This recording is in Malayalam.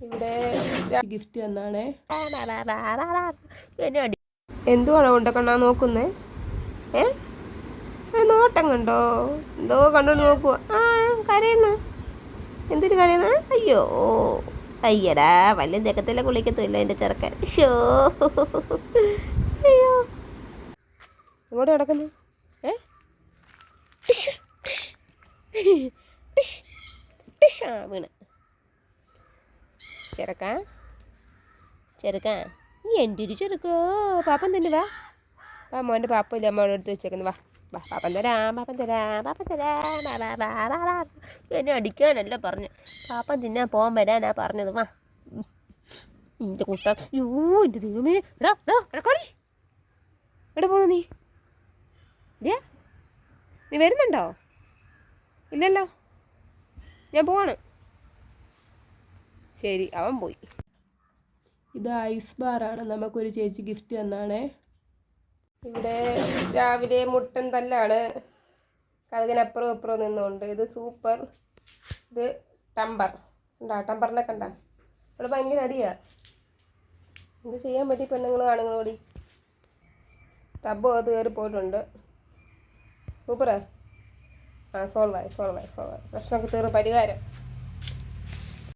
ഇവിടെ ഗിഫ്റ്റ് തന്നാണേ. എന്തുവാണോ കൊണ്ടക്കണ്ണാ നോക്കുന്നേ? ഏ? നോട്ടം കണ്ടോ? എന്തോ കണ്ടോണ്ട് നോക്കുക ആ കരയുന്നു. എന്തിനു കരയുന്നു? അയ്യോ. അയ്യടാ വല്ല തെക്കത്തില്ല കുളിക്കത്തില്ല എന്റെ ചെറുക്കൻ. ഷോ അയ്യോ. ഇങ്ങോട്ട് കിടക്കുന്നു? ഏ? വീണ്. ചെറുക്ക? ചെറുക്ക? നീ എന്റെ ഒരു ചെറുക്കോ? പാപ്പൻ തന്നെ വാ. വാ മോന്റെ പാപ്പയില്ല അമ്മ എടുത്ത് വെച്ചേക്കുന്നു. വാ വാ പാപ്പൻ തരാം പാപ്പൻ തരാം പാപ്പൻ തരാം. എന്നെ അടിക്കാനല്ല പറഞ്ഞു. പാപ്പൻ തിന്നാൻ പോകാൻ വരാനാ പറഞ്ഞത്. വാ. എന്റെ കൂട്ട യോ എന്റെ ദൈവമേ. എടാ എടാ എടക്കോടി. എവിടെ പോകുന്നു നീ? ഇല്ല? നീ വരുന്നുണ്ടോ? ഇല്ലല്ലോ. ഞാൻ പോവാണ്. ശരി അവൻ പോയി. ഇത് ഐസ് ബാറാണ്. നമുക്കൊരു ചേച്ചി ഗിഫ്റ്റ് തന്നാണേ. ഇവിടെ രാവിലെ മുട്ടൻ തല്ലാണ്. കഴുകിനപ്പുറം അപ്പുറം നിന്നുകൊണ്ട്. ഇത് സൂപ്പർ. ഇത് ടമ്പർ. ഉണ്ടാ ടമ്പറിനെ കണ്ട. ഇവിടെ ഭയങ്കര അടിയാ. എന്ത് ചെയ്യാൻ പറ്റി പെണ്ണുങ്ങളും ആണുങ്ങളോടി? തബ്ബും അത് കയറി പോയിട്ടുണ്ട്. സൂപ്പറാ? ആ സോൾവായി സോൾവായി സോൾവായി പ്രശ്നമൊക്കെ തീർന്ന്. പരിഹാരം.